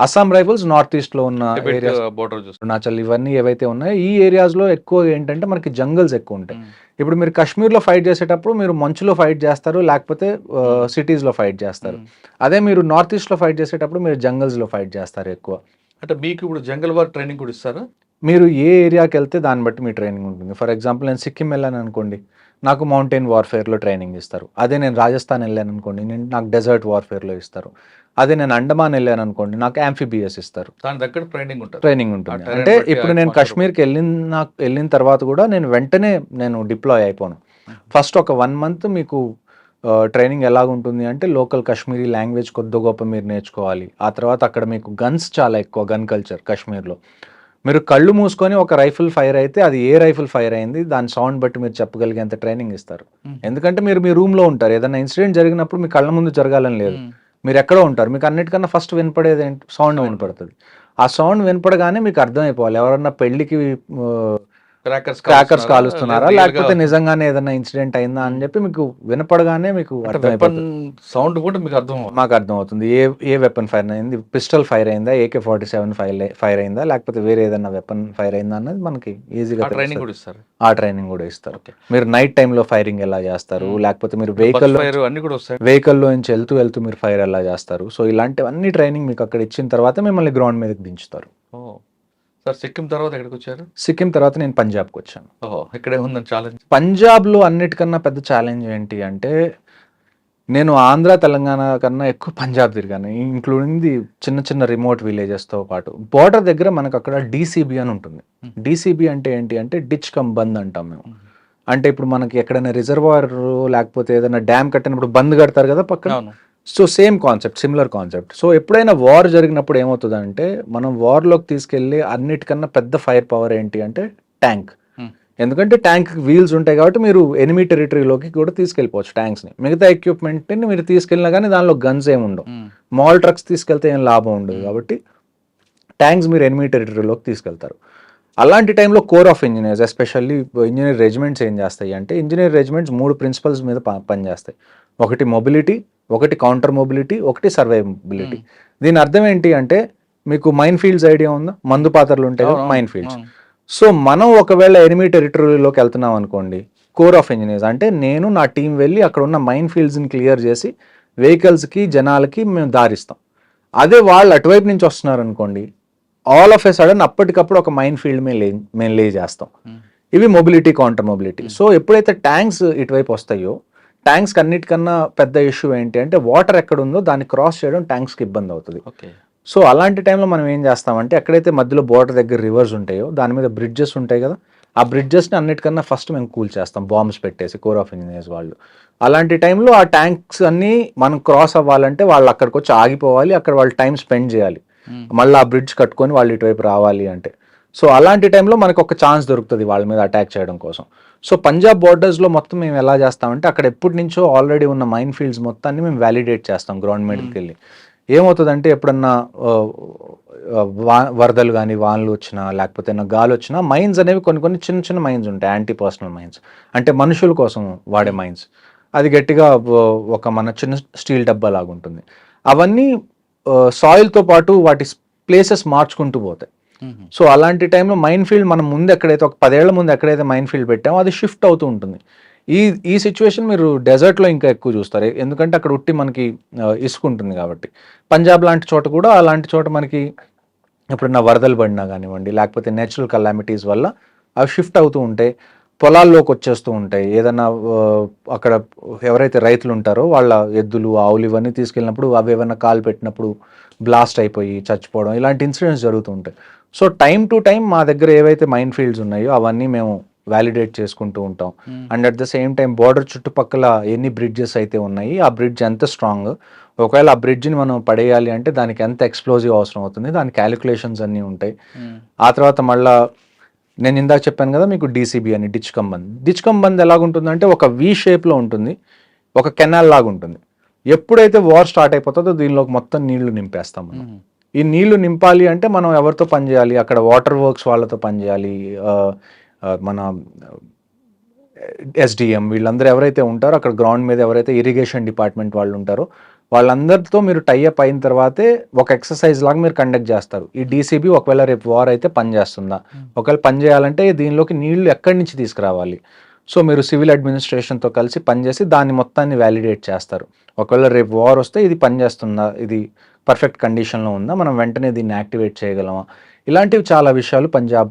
అస్సాం రైఫిల్స్ నార్త్ ఈస్ట్లో ఉన్న ఏరియాస్ బోర్డర్ అరుణాచల్ ఇవన్నీ ఏవైతే ఉన్నాయో ఈ ఏరియాస్లో ఎక్కువ ఏంటంటే మనకి జంగల్స్ ఎక్కువ ఉంటాయి. ఇప్పుడు మీరు కాశ్మీర్లో ఫైట్ చేసేటప్పుడు మీరు మంచులో ఫైట్ చేస్తారు లేకపోతే సిటీస్లో ఫైట్ చేస్తారు. అదే మీరు నార్త్ ఈస్ట్లో ఫైట్ చేసేటప్పుడు మీరు జంగల్స్లో ఫైట్ చేస్తారు ఎక్కువ. అంటే మీకు ఇప్పుడు జంగల్ వార్ ట్రైనింగ్ కూడా ఇస్తారా? మీరు ఏ ఏరియాకి వెళ్తే దాన్ని బట్టి మీ ట్రైనింగ్ ఉంటుంది. ఫర్ ఎగ్జాంపుల్ నేను సిక్కిం వెళ్ళాను అనుకోండి నాకు మౌంటైన్ వార్ఫేర్లో ట్రైనింగ్ ఇస్తారు. అదే నేను రాజస్థాన్ వెళ్ళాను అనుకోండి నేను నాకు డెజర్ట్ వార్ఫేర్లో ఇస్తారు. అదే నేను అండమాన్ వెళ్ళాను అనుకోండి నాకు యాంఫిబియస్ ఇస్తారు. దాని దగ్గర ట్రైనింగ్ ఉంటుంది. ట్రైనింగ్ ఉంటుంది. అంటే ఇప్పుడు నేను కాశ్మీర్కి వెళ్ళిన నాకు వెళ్ళిన తర్వాత కూడా నేను వెంటనే నేను డిప్లాయ్ అయిపోను. ఫస్ట్ ఒక వన్ మంత్ మీకు ట్రైనింగ్ ఎలాగుంటుంది అంటే లోకల్ కాశ్మీరీ లాంగ్వేజ్ కొద్ది గొప్ప మీరు నేర్చుకోవాలి. ఆ తర్వాత అక్కడ మీకు గన్స్ చాలా ఎక్కువ గన్ కల్చర్ కాశ్మీర్లో మీరు కళ్ళు మూసుకొని ఒక రైఫిల్ ఫైర్ అయితే అది ఏ రైఫిల్ ఫైర్ అయింది దాని సౌండ్ బట్టి మీరు చెప్పగలిగేంత ట్రైనింగ్ ఇస్తారు. ఎందుకంటే మీరు మీ రూమ్లో ఉంటారు. ఏదైనా ఇన్సిడెంట్ జరిగినప్పుడు మీ కళ్ళ ముందు జరగాలని లేదు. మీరు ఎక్కడో ఉంటారు. మీకు అన్నిటికన్నా ఫస్ట్ వినపడేది ఏంటి? సౌండ్ వినపడుతుంది. ఆ సౌండ్ వినపడగానే మీకు అర్థమైపోవాలి. ఎవరన్నా పెళ్ళికి క్రాకర్స్ కాలుస్తున్నారా? లేకపోతే నిజంగానే ఏదైనా ఇన్సిడెంట్ అయిందా అని చెప్పి మీకు వినపడగానే మీకు వెపన్ సౌండ్ కూడా మీకు అర్థం. మాకు అర్థమవుతుంది. ఏ ఏ వెపన్ ఫైర్ అయింది? పిస్టల్ ఫైర్ అయిందా? AK forty seven fire fire అయిందా? లేకపోతే వేరే ఏదైనా వెపన్ ఫైర్ అయిందా అన్నది మనకి ఈజీగా ట్రైనింగ్ కూడా ఇస్తారు. ఆ ట్రైనింగ్ కూడా ఇస్తారు. మీరు నైట్ టైంలో ఫైరింగ్ ఎలా చేస్తారు? Hmm. లేకపోతే మీరు వెహికల్ అన్ని కూడా వస్తాయి. వెహికల్లో నుంచి వెళ్తూ వెళ్తూ మీరు ఫైర్ ఎలా చేస్తారు? సో ఇలాంటివన్నీ ట్రైనింగ్ మీకు అక్కడ ఇచ్చిన తర్వాత మిమ్మల్ని గ్రౌండ్ మీదకి దించుతారు. ఓ సార్ సిక్కిం తర్వాత ఎక్కడికి వచ్చారు సిక్కిం తర్వాత నేను పంజాబ్కి వచ్చాను ఓహో ఇక్కడే ఉందని ఛాలెంజ్ పంజాబ్లో అన్నిటికన్నా పెద్ద ఛాలెంజ్ ఏంటి అంటే నేను ఆంధ్ర తెలంగాణ కన్నా ఎక్కువ పంజాబ్ తిరిగాను. ఇంక్లూడింగ్ ది చిన్న చిన్న రిమోట్ విలేజెస్తో పాటు. బోర్డర్ దగ్గర మనకు అక్కడ డీసీబీ అని ఉంటుంది. డీసీబీ అంటే ఏంటి అంటే డిచ్ కమ్ బంద్ అంటాం మేము. అంటే ఇప్పుడు మనకి ఎక్కడైనా రిజర్వాయర్ లేకపోతే ఏదైనా డ్యామ్ కట్టినప్పుడు బంద్ కడతారు కదా పక్కన? So same concept similar concept. So ఎప్పుడైనా వార్ జరిగినప్పుడు ఏమవుతుందంటే మనం వార్లోకి తీసుకెళ్ళి అన్నిటికన్నా పెద్ద ఫైర్ పవర్ ఏంటి అంటే ట్యాంక్. Hmm. ఎందుకంటే ట్యాంక్ వీల్స్ ఉంటాయి కాబట్టి మీరు ఎనిమీ టెరిటరీలోకి కూడా తీసుకెళ్ళిపోవచ్చు ట్యాంక్స్ని. మిగతా ఎక్విప్మెంట్ని మీరు తీసుకెళ్ళినా కానీ దానిలో గన్స్ ఏమి ఉండవు. మాల్ ట్రక్స్ తీసుకెళ్తే ఏం లాభం ఉండదు కాబట్టి ట్యాంక్స్ మీరు ఎనిమీ టెరిటరీలోకి తీసుకెళ్తారు. అలాంటి టైంలో corps of engineers especially engineer regiments ఏం చేస్తాయి అంటే ఇంజనీర్ రెజిమెంట్స్ మూడు ప్రిన్సిపల్స్ మీద పనిచేస్తాయి. ఒకటి మొబిలిటీ ఒకటి కౌంటర్ మొబిలిటీ ఒకటి సర్వైవబిలిటీ దీని అర్థం ఏంటి అంటే మీకు మైన్ ఫీల్డ్స్ ఐడియా ఉందా? మందు పాత్రలు ఉంటాయి మైన్ ఫీల్డ్స్. సో మనం ఒకవేళ ఎనిమీ టెరిటరీలోకి వెళ్తున్నాం అనుకోండి కోర్ ఆఫ్ ఇంజనీర్స్ అంటే నేను నా టీం వెళ్ళి అక్కడ ఉన్న మైన్ ఫీల్డ్స్ని క్లియర్ చేసి వెహికల్స్కి జనాలకి మేము దారిస్తాం. అదే వాళ్ళు అటువైపు నుంచి వస్తున్నారు అనుకోండి ఆల్ ఆఫ్ ఎ సడన్ అప్పటికప్పుడు ఒక మైన్ ఫీల్డ్ మేము లే మేము లే చేస్తాం. ఇవి మొబిలిటీ కౌంటర్ మొబిలిటీ సో ఎప్పుడైతే ట్యాంక్స్ ఇటువైపు వస్తాయో ట్యాంక్స్ అన్నిటికన్నా పెద్ద ఇష్యూ ఏంటి అంటే వాటర్ ఎక్కడ ఉందో దాన్ని క్రాస్ చేయడం ట్యాంక్స్కి ఇబ్బంది అవుతుంది. ఓకే సో అలాంటి టైంలో మనం ఏం చేస్తామంటే ఎక్కడైతే మధ్యలో బోర్డర్ దగ్గర రివర్స్ ఉంటాయో దాని మీద బ్రిడ్జెస్ ఉంటాయి కదా ఆ బ్రిడ్జెస్ని అన్నిటికన్నా ఫస్ట్ మేము కూల్ చేస్తాం. బాంబ్స్ పెట్టేసి కోర్ ఆఫ్ ఇంజనీర్స్ వాళ్ళు. అలాంటి టైంలో ఆ ట్యాంక్స్ అన్నీ మనం క్రాస్ అవ్వాలంటే వాళ్ళు అక్కడికి వచ్చి ఆగిపోవాలి అక్కడ వాళ్ళు టైం స్పెండ్ చేయాలి. మళ్ళీ ఆ బ్రిడ్జ్ కట్టుకొని వాళ్ళు ఇటువైపు రావాలి అంటే. సో అలాంటి టైంలో మనకు ఒక ఛాన్స్ దొరుకుతుంది వాళ్ళ మీద అటాక్ చేయడం కోసం. సో పంజాబ్ బోర్డర్స్లో మొత్తం మేము ఎలా చేస్తామంటే అక్కడ ఎప్పటి నుంచో ఆల్రెడీ ఉన్న మైన్ ఫీల్డ్స్ మొత్తాన్ని మేము వ్యాలిడేట్ చేస్తాం గ్రౌండ్ మీదకి వెళ్ళి ఏమవుతుందంటే ఎప్పుడన్నా వా- వరదలు కానీ వానలు వచ్చినా లేకపోతే ఏమైనా గాలి వచ్చినా మైన్స్ అనేవి కొన్ని కొన్ని చిన్న చిన్న మైన్స్ ఉంటాయి యాంటీ పర్సనల్ మైన్స్ అంటే మనుషుల కోసం వాడే మైన్స్ అది గట్టిగా ఒక మన చిన్న స్టీల్ డబ్బా లాగా ఉంటుంది అవన్నీ సాయిల్తో పాటు వాటి ప్లేసెస్ మార్చుకుంటూ పోతాయి. సో అలాంటి టైంలో మైండ్ ఫీల్డ్ మనం ముందు ఎక్కడైతే ఒక పదేళ్ళ ముందు ఎక్కడైతే మైండ్ ఫీల్డ్ పెట్టామో అది షిఫ్ట్ అవుతూ ఉంటుంది. ఈ ఈ సిచ్యువేషన్ మీరు డెజర్ట్లో ఇంకా ఎక్కువ చూస్తారు. ఎందుకంటే అక్కడ ఉట్టి మనకి ఇసుకుంటుంది ఉంటుంది కాబట్టి. పంజాబ్ లాంటి చోట కూడా అలాంటి చోట మనకి ఎప్పుడన్నా వరదలు పడినా కానివ్వండి లేకపోతే నేచురల్ కలామిటీస్ వల్ల అవి షిఫ్ట్ అవుతూ ఉంటాయి. పొలాల్లోకి వచ్చేస్తూ ఉంటాయి. ఏదైనా అక్కడ ఎవరైతే రైతులు ఉంటారో వాళ్ళ ఎద్దులు ఆవులు ఇవన్నీ తీసుకెళ్ళినప్పుడు అవి ఏమైనా కాలు పెట్టినప్పుడు బ్లాస్ట్ అయిపోయి చచ్చిపోవడం ఇలాంటి ఇన్సిడెంట్స్ జరుగుతూ ఉంటాయి. సో టైం టు టైం మా దగ్గర ఏవైతే మైన్ ఫీల్డ్స్ ఉన్నాయో అవన్నీ మేము వ్యాలిడేట్ చేసుకుంటూ ఉంటాం. And at the same time border చుట్టుపక్కల ఎన్ని బ్రిడ్జెస్ అయితే ఉన్నాయి ఆ బ్రిడ్జ్ ఎంత స్ట్రాంగ్ ఒకవేళ ఆ బ్రిడ్జ్ని మనం పడేయాలి అంటే దానికి ఎంత ఎక్స్ప్లోజివ్ అవసరం అవుతుంది దాని క్యాలిక్యులేషన్స్ అన్నీ ఉంటాయి. ఆ తర్వాత మళ్ళా నేను ఇందాక చెప్పాను కదా మీకు డీసీబీ అని డిచ్ కంబంద్ డిచ్ కంబంద్ ఎలాగుంటుందంటే ఒక వి షేప్లో ఉంటుంది ఒక కెనాల్ లాగా ఉంటుంది ఎప్పుడైతే వార్ స్టార్ట్ అయిపోతుందో దీనిలోకి మొత్తం నీళ్ళు నింపేస్తాం మనం. ఈ నీళ్ళు నింపాలి అంటే మనం ఎవరితో పని చేయాలి? అక్కడ వాటర్ వర్క్స్ వాళ్ళతో పని చేయాలి? ఆ, ఆ, మన ఎస్డిఎం వీళ్ళందరూ ఎవరైతే ఉంటారో అక్కడ గ్రౌండ్ మీద ఎవరైతే ఇరిగేషన్ డిపార్ట్మెంట్ వాళ్ళు ఉంటారో వాళ్ళందరితో మీరు టైఅప్ అయిన తర్వాతే ఒక ఎక్సర్సైజ్ లాగా మీరు కండక్ట్ చేస్తారు. ఈ డీసీబీ ఒకవేళ రేపు వార్ అయితే పని చేస్తుందా? ఒకవేళ పని చేయాలంటే దీనిలోకి నీళ్ళు ఎక్కడి నుంచి తీసుకురావాలి? సో మీరు సివిల్ అడ్మినిస్ట్రేషన్తో కలిసి పనిచేసి దాన్ని మొత్తాన్ని వ్యాలిడేట్ చేస్తారు. ఒకవేళ రేపు వార్ వస్తే ఇది పనిచేస్తుందా ఇది పర్ఫెక్ట్ కండిషన్లో ఉందా? మనం వెంటనే దీన్ని యాక్టివేట్ చేయగలమా? ఇలాంటివి చాలా విషయాలు పంజాబ్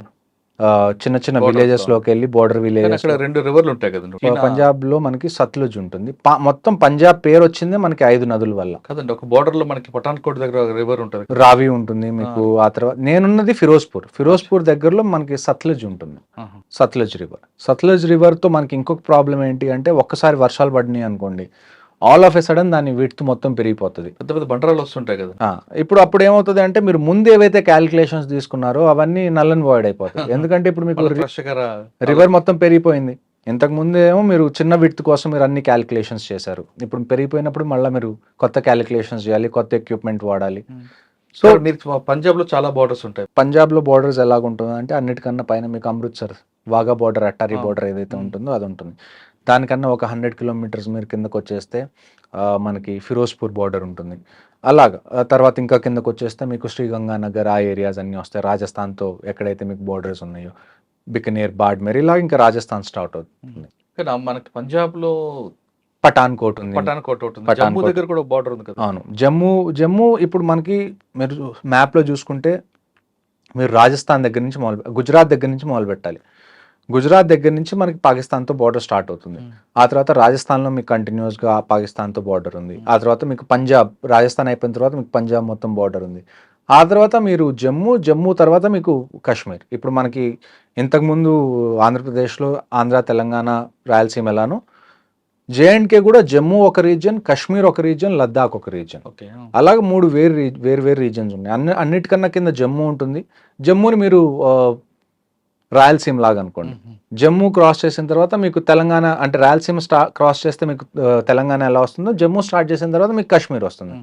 చిన్న చిన్న Borders లో. విలేజెస్లోకి వెళ్ళి బోర్డర్ విలేజెస్ రెండు రివర్లు ఉంటాయి కదండి. పంజాబ్లో మనకి సత్లుజ్ ఉంటుంది. మొత్తం పంజాబ్ పేరు వచ్చిందే మనకి ఐదు నదుల వల్ల. కదండి ఒక బోర్డర్లో మనకి పఠాన్కోట్ దగ్గర రివర్ ఉంటుంది రావి ఉంటుంది మీకు ఆ. తర్వాత నేనున్నది ఫిరోజ్పూర్. ఫిరోజ్పూర్ దగ్గరలో మనకి సత్లజ్ ఉంటుంది. సత్లజ్ రివర్ సత్లజ్ రివర్తో మనకి ఇంకొక ప్రాబ్లం ఏంటి అంటే ఒక్కసారి వర్షాలు పడినాయి అనుకోండి. ఆల్ ఆఫ్ ఎ సడన్ దాని విడ్త్ మొత్తం పెరిగిపోతుంది. పెద్ద పెద్ద బండరాలు వస్తుంటాయి కదా. ఇప్పుడు అప్పుడు ఏమవుతుంది అంటే మీరు ముందు ఏవైతే క్యాలిక్యులేషన్స్ తీసుకున్నారో అవన్నీ నల్ వాయిడ్ అయిపోతాయి. ఎందుకంటే ఇప్పుడు మీకు రివర్ మొత్తం పెరిగిపోయింది. ఇంతకు ముందు ఏమో మీరు చిన్న విడ్త్ కోసం మీరు అన్ని క్యాలిక్యులేషన్స్ చేశారు. ఇప్పుడు పెరిగిపోయినప్పుడు మళ్ళీ మీరు కొత్త క్యాలిక్యులేషన్స్ చేయాలి కొత్త ఎక్విప్మెంట్ వాడాలి. సో మీరు పంజాబ్లో చాలా బార్డర్స్ ఉంటాయి. పంజాబ్లో బార్డర్స్ ఎలాగుంటుంది అంటే అన్నిటికన్నా పైన మీకు అమృత్సర్ వాగా బార్డర్ అట్టారీ. బార్డర్ ఏదైతే. ఉంటుందో అది ఉంటుంది. దానికన్నా ఒక హండ్రెడ్ కిలోమీటర్స్ మీరు కిందకు వచ్చేస్తే మనకి ఫిరోజ్పూర్ బార్డర్ ఉంటుంది. అలాగా తర్వాత ఇంకా కిందకు వచ్చేస్తే మీకు శ్రీగంగానగర్ ఆ ఏరియాస్ అన్నీ వస్తాయి. రాజస్థాన్తో ఎక్కడైతే మీకు బార్డర్స్ ఉన్నాయో బికనేర్ బాడ్మేర్ ఇలా ఇంకా రాజస్థాన్ స్టార్ట్ అవుతుంది. మనకి పంజాబ్లో పఠాన్కోట్ ఉంది. పఠాన్కోట్ ఉంటుంది పఠాన్కోట్. జమ్మూ దగ్గర కూడా బార్డర్ ఉంది కదా? అవును. జమ్మూ జమ్మూ ఇప్పుడు మనకి మీరు మ్యాప్లో చూసుకుంటే మీరు రాజస్థాన్ దగ్గర నుంచి మొదలు గుజరాత్ దగ్గర నుంచి మొదలు పెట్టాలి గుజరాత్ దగ్గర నుంచి మనకి పాకిస్తాన్తో బార్డర్ స్టార్ట్ అవుతుంది. Hmm. ఆ తర్వాత రాజస్థాన్లో మీకు కంటిన్యూస్గా పాకిస్తాన్తో బార్డర్ ఉంది. ఆ తర్వాత మీకు పంజాబ్ రాజస్థాన్ అయిపోయిన తర్వాత మీకు పంజాబ్ మొత్తం బార్డర్ ఉంది. ఆ తర్వాత మీరు జమ్మూ జమ్మూ తర్వాత మీకు కాశ్మీర్. ఇప్పుడు మనకి ఇంతకుముందు ఆంధ్రప్రదేశ్లో ఆంధ్ర తెలంగాణ రాయలసీమ ఎలానో జేఎండ్కే కూడా జమ్మూ ఒక రీజియన్ కాశ్మీర్ ఒక రీజియన్ లద్దాఖ్ ఒక రీజియన్ ఓకే అలాగే మూడు వేరు వేరు వేరు రీజన్స్ ఉన్నాయి. అన్ని అన్నిటికన్నా కింద జమ్మూ ఉంటుంది. జమ్మూని మీరు రాయలసీమ లాగా అనుకోండి. జమ్మూ క్రాస్ చేసిన తర్వాత మీకు తెలంగాణ అంటే రాయలసీమ స్టా క్రాస్ చేస్తే మీకు తెలంగాణ ఎలా వస్తుందో జమ్మూ స్టార్ట్ చేసిన తర్వాత మీకు కాశ్మీర్ వస్తుంది.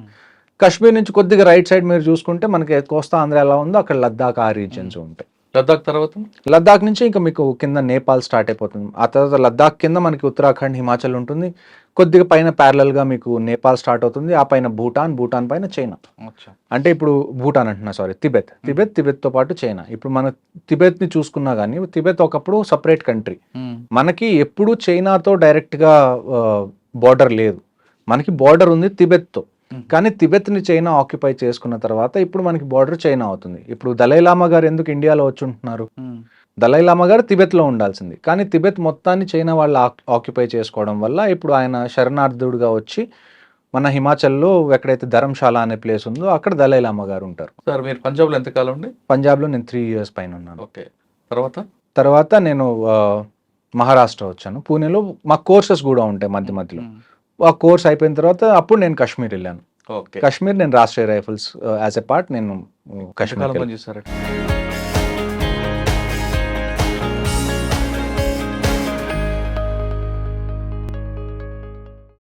కాశ్మీర్ నుంచి కొద్దిగా రైట్ సైడ్ మీరు చూసుకుంటే మనకి కోస్తా ఆంధ్ర ఎలా ఉందో అక్కడ లద్దాఖ్ ఆ రీజియన్స్ ఉంటాయి. లద్దాఖ్ తర్వాత? లద్దాఖ్ నుంచి ఇంకా మీకు కింద నేపాల్ స్టార్ట్ అయిపోతుంది. ఆ తర్వాత లద్దాఖ్ కింద మనకి ఉత్తరాఖండ్ హిమాచల్ ఉంటుంది. కొద్దిగా పైన parallel గా మీకు నేపాల్ స్టార్ట్ అవుతుంది ఆ పైన భూటాన్ భూటాన్ పైన చైనా. అంటే ఇప్పుడు భూటాన్ అంటున్నా సారీ తిబెత్ తిబెత్ తిబెత్తో పాటు చైనా. ఇప్పుడు మన తిబెత్ని చూసుకున్నా కానీ తిబెత్ ఒకప్పుడు సపరేట్ కంట్రీ మనకి ఎప్పుడు చైనాతో డైరెక్ట్గా బార్డర్ లేదు. మనకి బార్డర్ ఉంది తిబెత్తో. కానీ తిబెత్ని చైనా ఆక్యుపై చేసుకున్న తర్వాత ఇప్పుడు మనకి బార్డర్ చైనా అవుతుంది. ఇప్పుడు దలైలామా గారు ఎందుకు ఇండియాలో వచ్చి ఉంటున్నారు? దలైలామా గారు తిబెత్లో ఉండాల్సింది. కానీ తిబెత్ మొత్తాన్ని చైనా వాళ్ళు ఆక్యుపై చేసుకోవడం వల్ల ఇప్పుడు ఆయన శరణార్థుడుగా వచ్చి మన హిమాచల్లో ఎక్కడైతే ధర్మశాల అనే ప్లేస్ ఉందో అక్కడ దలైలామా గారు ఉంటారు. సార్ మీరు పంజాబ్లో ఎంతకాలం ఉండి? పంజాబ్లో నేను త్రీ ఇయర్స్ పైన ఉన్నాను ఓకే. తర్వాత? తర్వాత నేను మహారాష్ట్ర వచ్చాను. పూణేలో మా కోర్సెస్ కూడా ఉంటాయి మధ్య మధ్యలో. ఆ కోర్స్ అయిపోయిన తర్వాత అప్పుడు నేను కాశ్మీర్ వెళ్ళాను. ఓకే. కాశ్మీర్ నేను Rashtriya rifles as a part నేను కాశ్మీర్ పనిచేస్తారండి